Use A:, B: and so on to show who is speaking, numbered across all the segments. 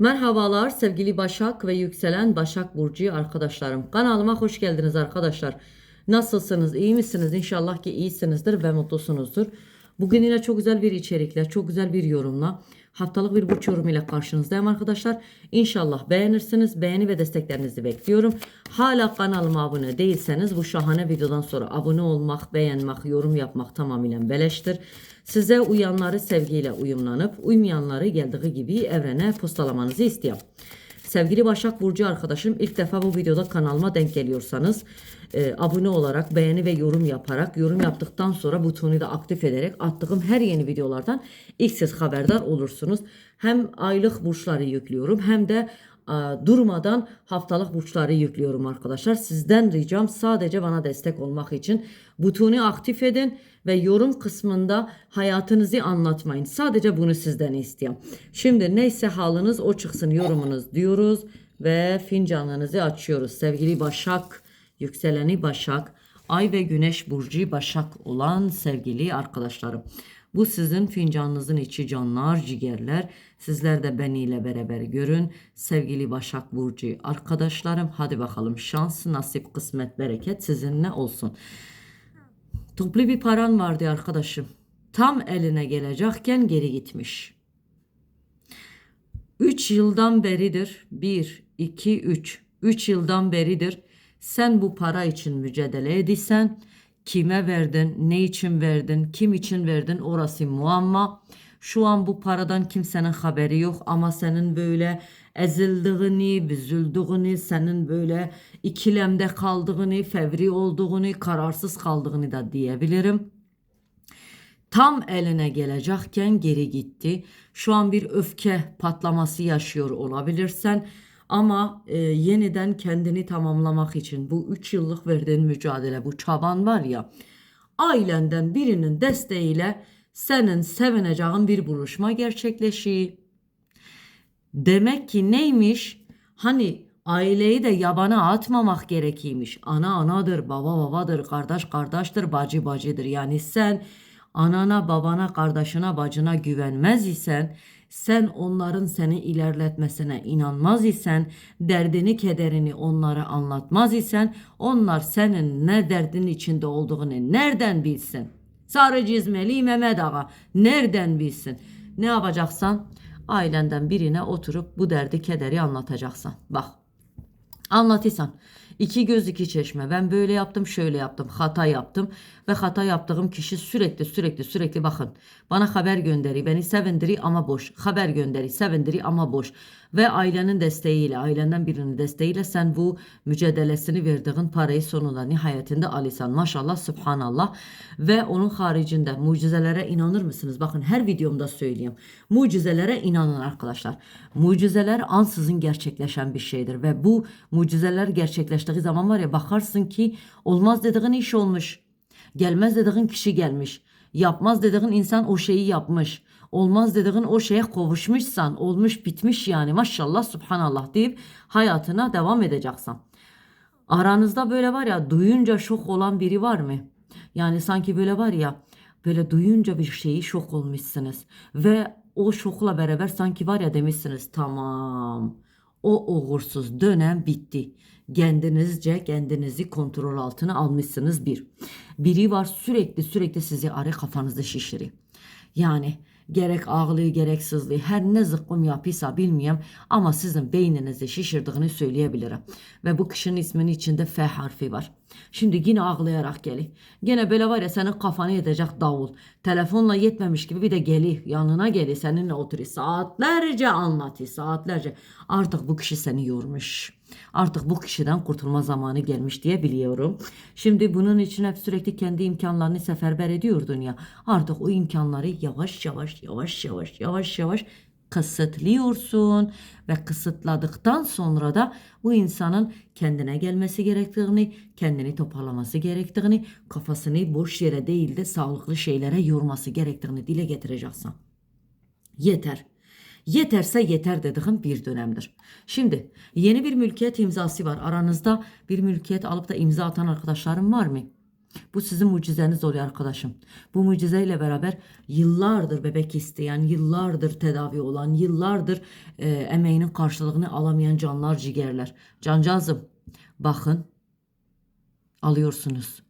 A: Merhabalar sevgili Başak ve yükselen Başak Burcu arkadaşlarım. Kanalıma hoş geldiniz arkadaşlar. Nasılsınız? İyi misiniz? İnşallah ki iyisinizdir ve mutlusunuzdur. Bugün yine çok güzel bir içerikle, çok güzel bir yorumla, haftalık bir burç yorumu ile karşınızdayım arkadaşlar. İnşallah beğenirsiniz. Beğeni ve desteklerinizi bekliyorum. Hala kanalıma abone değilseniz bu şahane videodan sonra abone olmak, beğenmek, yorum yapmak tamamıyla beleştir. Size uyanları sevgiyle uyumlanıp uymayanları geldiği gibi evrene postalamanızı istiyorum. Sevgili Başak Burcu arkadaşım ilk defa bu videoda kanalıma denk geliyorsanız e, abone olarak beğeni ve yorum yaparak yorum yaptıktan sonra butonu da aktif ederek attığım her yeni videolardan ilk siz haberdar olursunuz. Hem aylık burçları yüklüyorum hem de durmadan haftalık burçları yüklüyorum arkadaşlar. Sizden ricam sadece bana destek olmak için butonu aktif edin ve yorum kısmında hayatınızı anlatmayın. Sadece bunu sizden istiyorum. Şimdi neyse haliniz o çıksın yorumunuz diyoruz ve fincanlarınızı açıyoruz. Sevgili Başak, yükseleni Başak, Ay ve Güneş burcu Başak olan sevgili arkadaşlarım. Bu sizin fincanınızın içi canlar, ciğerler. Sizler de beniyle beraber görün. Sevgili Başak Burcu arkadaşlarım hadi bakalım şans, nasip, kısmet, bereket sizinle olsun. Toplu bir paran vardı arkadaşım. Tam eline gelecekken geri gitmiş. 3 yıldan beridir 1, 2, 3. 3 yıldan beridir sen bu para için mücadele ediysen kime verdin, ne için verdin, kim için verdin orası muamma. Şu an bu paradan kimsenin haberi yok ama senin böyle ezildiğini, büzüldüğünü, senin böyle ikilemde kaldığını, fevri olduğunu, kararsız kaldığını da diyebilirim tam eline gelecekken geri gitti. Şu an bir öfke patlaması yaşıyor olabilirsen ama e, yeniden kendini tamamlamak için bu 3 yıllık verdiğin mücadele, bu çaban var ya ailenden birinin desteğiyle senin sevineceğin bir buluşma gerçekleşiyor. Demek ki neymiş? Hani aileyi de yabana atmamak gerekiymiş. Ana anadır, baba babadır, kardeş kardeştir, bacı bacıdır. Yani sen anana, babana, kardeşine, bacına güvenmez isen, sen onların seni ilerletmesine inanmaz isen, derdini, kederini onlara anlatmaz isen, onlar senin ne derdin içinde olduğunu nereden bilsin? Sarı cizmeli Mehmet Ağa nereden bilsin? Ne yapacaksan ailenden birine oturup bu derdi, kederi anlatacaksan. Bak Anlatırsan. İki göz iki çeşme. Ben böyle yaptım şöyle yaptım. Hata yaptım. Ve hata yaptığım kişi sürekli sürekli sürekli bakın. Bana haber gönderi beni sevindiri ama boş. Haber gönderi sevindiri ama boş. Ve ailenin desteğiyle ailenden birinin desteğiyle sen bu mücadelesini verdiğin parayı sonunda nihayetinde alırsan. Maşallah subhanallah. Ve onun haricinde mucizelere inanır mısınız? Bakın her videomda söyleyeyim. Mucizelere inanın arkadaşlar. Mucizeler ansızın gerçekleşen bir şeydir. Ve bu mucizeler gerçekleştiği zaman var ya bakarsın ki olmaz dediğin iş olmuş. Gelmez dediğin kişi gelmiş. Yapmaz dediğin insan o şeyi yapmış. Olmaz dediğin o şeye kavuşmuşsan olmuş bitmiş yani maşallah subhanallah deyip hayatına devam edeceksin. Aranızda böyle var ya duyunca şok olan biri var mı? Yani sanki böyle var ya böyle duyunca bir şeyi şok olmuşsunuz ve o şokla beraber sanki var ya demişsiniz tamam o uğursuz dönem bitti. Kendinizce kendinizi kontrol altına almışsınız bir. Biri var sürekli sürekli sizi arı kafanızı şişiriyor. Yani gerek ağlıyor gerek sızlıyor. Her ne zıkkım yapıysa bilmiyorum ama sizin beyninizi şişirdiğini söyleyebilirim. Ve bu kişinin isminin içinde F harfi var. Şimdi yine ağlayarak geli. Gene böyle var ya senin kafanı yedecek davul. Telefonla yetmemiş gibi bir de geli yanına geli seninle oturuyor. Saatlerce anlatıyor saatlerce. Artık bu kişi seni yormuş. Artık bu kişiden kurtulma zamanı gelmiş diye biliyorum. Şimdi bunun için hep sürekli kendi imkanlarını seferber ediyordun ya. Artık o imkanları yavaş yavaş yavaş yavaş yavaş yavaş kısıtlıyorsun ve kısıtladıktan sonra da bu insanın kendine gelmesi gerektiğini, kendini toparlaması gerektiğini, kafasını boş yere değil de sağlıklı şeylere yorması gerektiğini dile getireceksin. Yeter. Yeterse yeter dediğim bir dönemdir. Şimdi yeni bir mülkiyet imzası var. Aranızda bir mülkiyet alıp da imza atan arkadaşlarım var mı? Bu sizin mucizeniz oluyor arkadaşım. Bu mucizeyle beraber yıllardır bebek isteyen, yıllardır tedavi olan, yıllardır e, emeğinin karşılığını alamayan canlar ciğerler. Cancağızım bakın alıyorsunuz.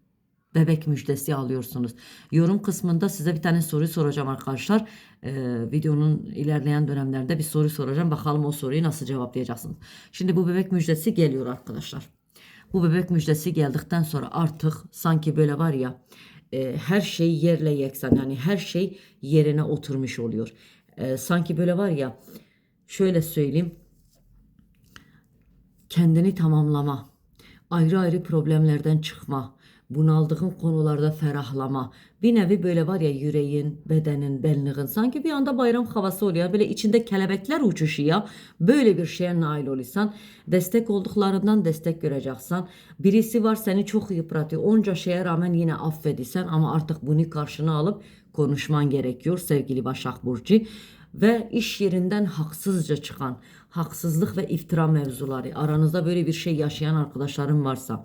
A: Bebek müjdesi alıyorsunuz. Yorum kısmında size bir tane soru soracağım arkadaşlar. Ee, videonun ilerleyen dönemlerinde bir soru soracağım. Bakalım o soruyu nasıl cevaplayacaksınız. Şimdi bu bebek müjdesi geliyor arkadaşlar. Bu bebek müjdesi geldikten sonra artık sanki böyle var ya e, her şey yerle yeksan yani her şey yerine oturmuş oluyor. E, sanki böyle var ya şöyle söyleyeyim kendini tamamlama, ayrı ayrı problemlerden çıkma, bunaldığın konularda ferahlama. Bir nevi böyle var ya yüreğin, bedenin, benliğin sanki bir anda bayram havası oluyor. Böyle içinde kelebekler uçuşuyor. Böyle bir şeye nail olursan destek olduklarından destek göreceksin. Birisi var seni çok yıpratıyor. Onca şeye rağmen yine affediysen ama artık bunu karşına alıp konuşman gerekiyor sevgili Başak Burcu ve iş yerinden haksızca çıkan haksızlık ve iftira mevzuları aranızda böyle bir şey yaşayan arkadaşlarım varsa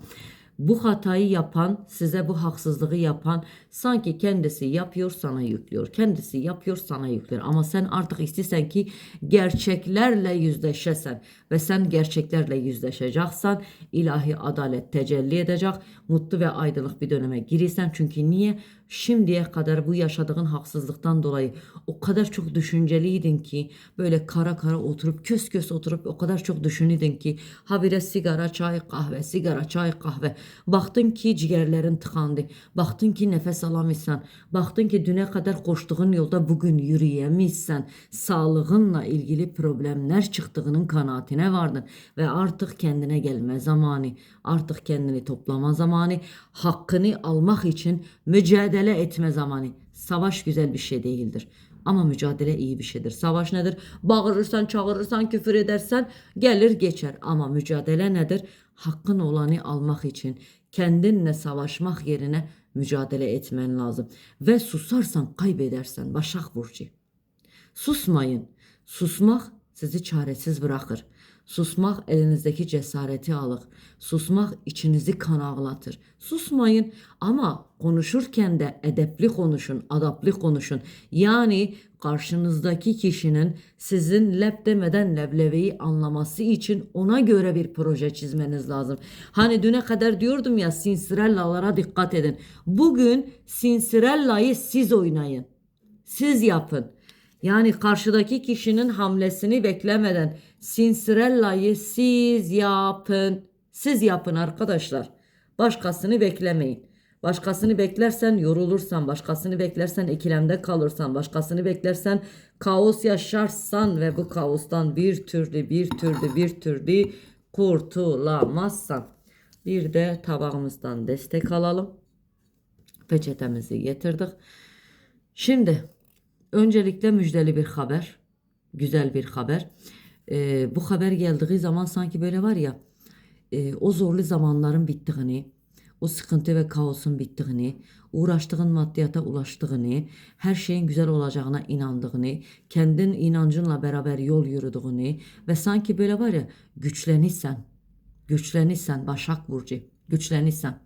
A: bu hatayı yapan, size bu haksızlığı yapan sanki kendisi yapıyor sana yüklüyor. Kendisi yapıyor sana yüklüyor. Ama sen artık istiyorsan ki gerçeklerle yüzleşesen ve sen gerçeklerle yüzleşeceksen ilahi adalet tecelli edecek. Mutlu ve aydınlık bir döneme girirsen. Çünkü niye? Şimdiye kadar bu yaşadığın haksızlıktan dolayı o kadar çok düşünceliydin ki böyle kara kara oturup kös kös oturup o kadar çok düşünüydün ki habire sigara çay kahve sigara çay kahve baktın ki ciğerlerin tıkandı baktın ki nefes alamıyorsan baktın ki düne kadar koştuğun yolda bugün yürüyemezsen sağlığınla ilgili problemler çıktığının kanaatine vardın ve artık kendine gelme zamanı artık kendini toplama zamanı hakkını almak için mücadele etme zamanı savaş güzel bir şey değildir ama mücadele iyi bir şeydir. Savaş nedir? Bağırırsan, çağırırsan, küfür edersen gelir geçer. Ama mücadele nedir? Hakkın olanı almak için kendinle savaşmak yerine mücadele etmen lazım. Ve susarsan kaybedersen Başak Burcu. Susmayın. Susmak sizi çaresiz bırakır. Susmak elinizdeki cesareti alır. Susmak içinizi kan ağlatır. Susmayın ama konuşurken de edepli konuşun, adaplı konuşun. Yani karşınızdaki kişinin sizin lep demeden lebleveyi anlaması için ona göre bir proje çizmeniz lazım. Hani düne kadar diyordum ya sinsirellalara dikkat edin. Bugün sinsirellayı siz oynayın. Siz yapın. Yani karşıdaki kişinin hamlesini beklemeden Sinsirella'yı siz yapın. Siz yapın arkadaşlar. Başkasını beklemeyin. Başkasını beklersen yorulursan, başkasını beklersen ikilemde kalırsan, başkasını beklersen kaos yaşarsan ve bu kaostan bir türlü bir türlü bir türlü kurtulamazsan. Bir de tabağımızdan destek alalım. Peçetemizi getirdik. Şimdi öncelikle müjdeli bir haber. Güzel bir haber. Ee, bu haber geldiği zaman sanki böyle var ya e, o zorlu zamanların bittiğini, o sıkıntı ve kaosun bittiğini, uğraştığın maddiyata ulaştığını, her şeyin güzel olacağına inandığını, kendin inancınla beraber yol yürüdüğünü ve sanki böyle var ya güçlenirsen, güçlenirsen Başak Burcu, güçlenirsen.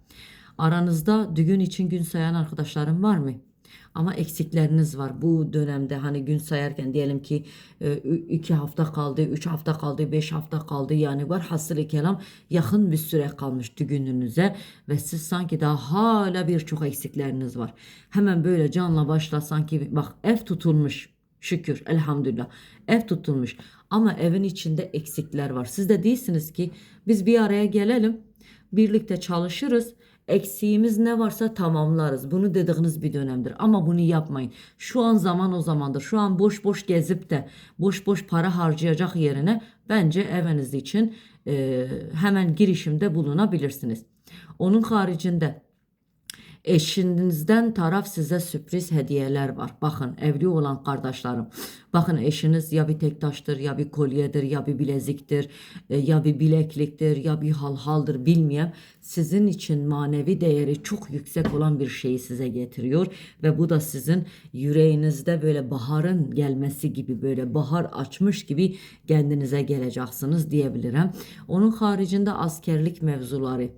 A: Aranızda düğün için gün sayan arkadaşlarım var mı? Ama eksikleriniz var. Bu dönemde hani gün sayarken diyelim ki e, iki hafta kaldı, üç hafta kaldı, beş hafta kaldı. Yani var hasılı kelam yakın bir süre kalmış düğününüze ve siz sanki daha hala birçok eksikleriniz var. Hemen böyle canla başla sanki bak ev tutulmuş. Şükür elhamdülillah ev tutulmuş ama evin içinde eksikler var. Siz de değilsiniz ki biz bir araya gelelim birlikte çalışırız Eksiğimiz ne varsa tamamlarız. Bunu dediğiniz bir dönemdir. Ama bunu yapmayın. Şu an zaman o zamandır. Şu an boş boş gezip de boş boş para harcayacak yerine bence eviniz için e, hemen girişimde bulunabilirsiniz. Onun haricinde Eşinizden taraf size sürpriz hediyeler var. Bakın evli olan kardeşlerim. Bakın eşiniz ya bir tek taştır ya bir kolyedir ya bir bileziktir e, ya bir bilekliktir ya bir halhaldır bilmeyen sizin için manevi değeri çok yüksek olan bir şeyi size getiriyor ve bu da sizin yüreğinizde böyle baharın gelmesi gibi böyle bahar açmış gibi kendinize geleceksiniz diyebilirim. Onun haricinde askerlik mevzuları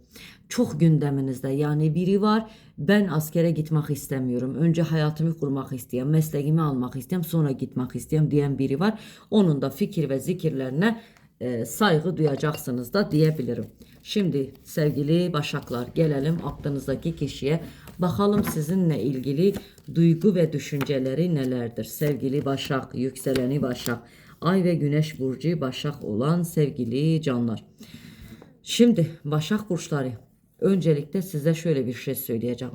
A: çok gündeminizde. Yani biri var ben askere gitmek istemiyorum. Önce hayatımı kurmak istiyorum. Mesleğimi almak istiyorum. Sonra gitmek istiyorum diyen biri var. Onun da fikir ve zikirlerine e, saygı duyacaksınız da diyebilirim. Şimdi sevgili Başaklar gelelim aklınızdaki kişiye. Bakalım sizinle ilgili duygu ve düşünceleri nelerdir? Sevgili Başak, yükseleni Başak, Ay ve Güneş burcu Başak olan sevgili canlar. Şimdi Başak burçları öncelikle size şöyle bir şey söyleyeceğim.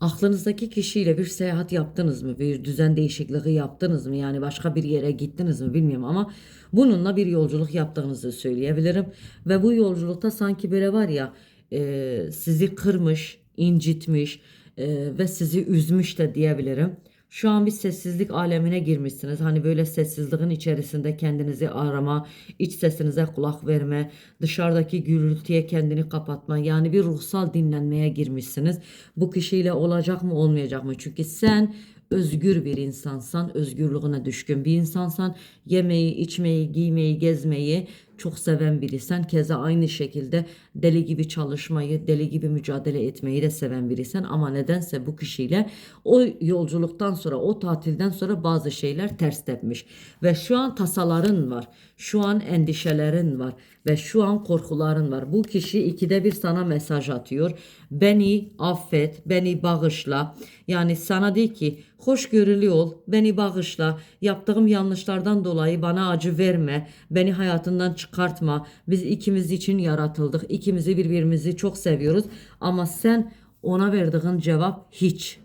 A: Aklınızdaki kişiyle bir seyahat yaptınız mı? Bir düzen değişikliği yaptınız mı? Yani başka bir yere gittiniz mi bilmiyorum ama bununla bir yolculuk yaptığınızı söyleyebilirim. Ve bu yolculukta sanki böyle var ya e, sizi kırmış, incitmiş e, ve sizi üzmüş de diyebilirim. Şu an bir sessizlik alemine girmişsiniz. Hani böyle sessizliğin içerisinde kendinizi arama, iç sesinize kulak verme, dışarıdaki gürültüye kendini kapatma. Yani bir ruhsal dinlenmeye girmişsiniz. Bu kişiyle olacak mı olmayacak mı? Çünkü sen özgür bir insansan, özgürlüğüne düşkün bir insansan, yemeği, içmeyi, giymeyi, gezmeyi çok seven birisen, keza aynı şekilde deli gibi çalışmayı, deli gibi mücadele etmeyi de seven birisen ama nedense bu kişiyle o yolculuktan sonra, o tatilden sonra bazı şeyler ters tepmiş ve şu an tasaların var. Şu an endişelerin var ve şu an korkuların var. Bu kişi ikide bir sana mesaj atıyor. Beni affet, beni bağışla. Yani sana de ki hoşgörülü ol, beni bağışla. Yaptığım yanlışlardan dolayı bana acı verme. Beni hayatından çıkartma. Biz ikimiz için yaratıldık. İkimizi birbirimizi çok seviyoruz. Ama sen ona verdiğin cevap hiç.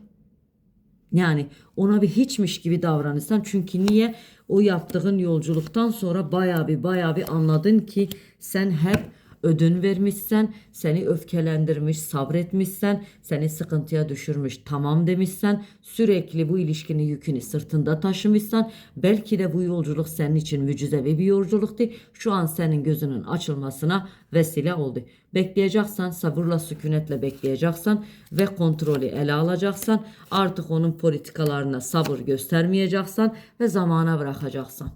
A: Yani ona bir hiçmiş gibi davranırsan çünkü niye o yaptığın yolculuktan sonra baya bir baya bir anladın ki sen hep ödün vermişsen, seni öfkelendirmiş, sabretmişsen, seni sıkıntıya düşürmüş, tamam demişsen, sürekli bu ilişkinin yükünü sırtında taşımışsan, belki de bu yolculuk senin için mucizevi bir yolculuktu. Şu an senin gözünün açılmasına vesile oldu. Bekleyeceksen, sabırla, sükunetle bekleyeceksen ve kontrolü ele alacaksan, artık onun politikalarına sabır göstermeyeceksen ve zamana bırakacaksan.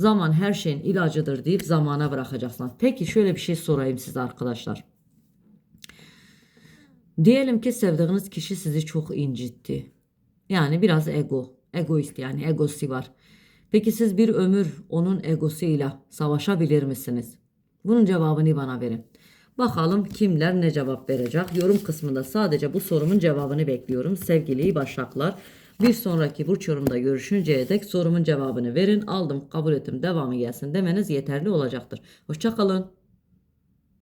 A: Zaman her şeyin ilacıdır deyip zamana bırakacaksın. Peki şöyle bir şey sorayım size arkadaşlar. Diyelim ki sevdiğiniz kişi sizi çok incitti. Yani biraz ego, egoist yani egosu var. Peki siz bir ömür onun egosuyla savaşabilir misiniz? Bunun cevabını bana verin. Bakalım kimler ne cevap verecek? Yorum kısmında sadece bu sorumun cevabını bekliyorum sevgili Başaklar. Bir sonraki burç yorumda görüşünceye dek sorumun cevabını verin. Aldım, kabul ettim, devamı gelsin demeniz yeterli olacaktır. Hoşçakalın.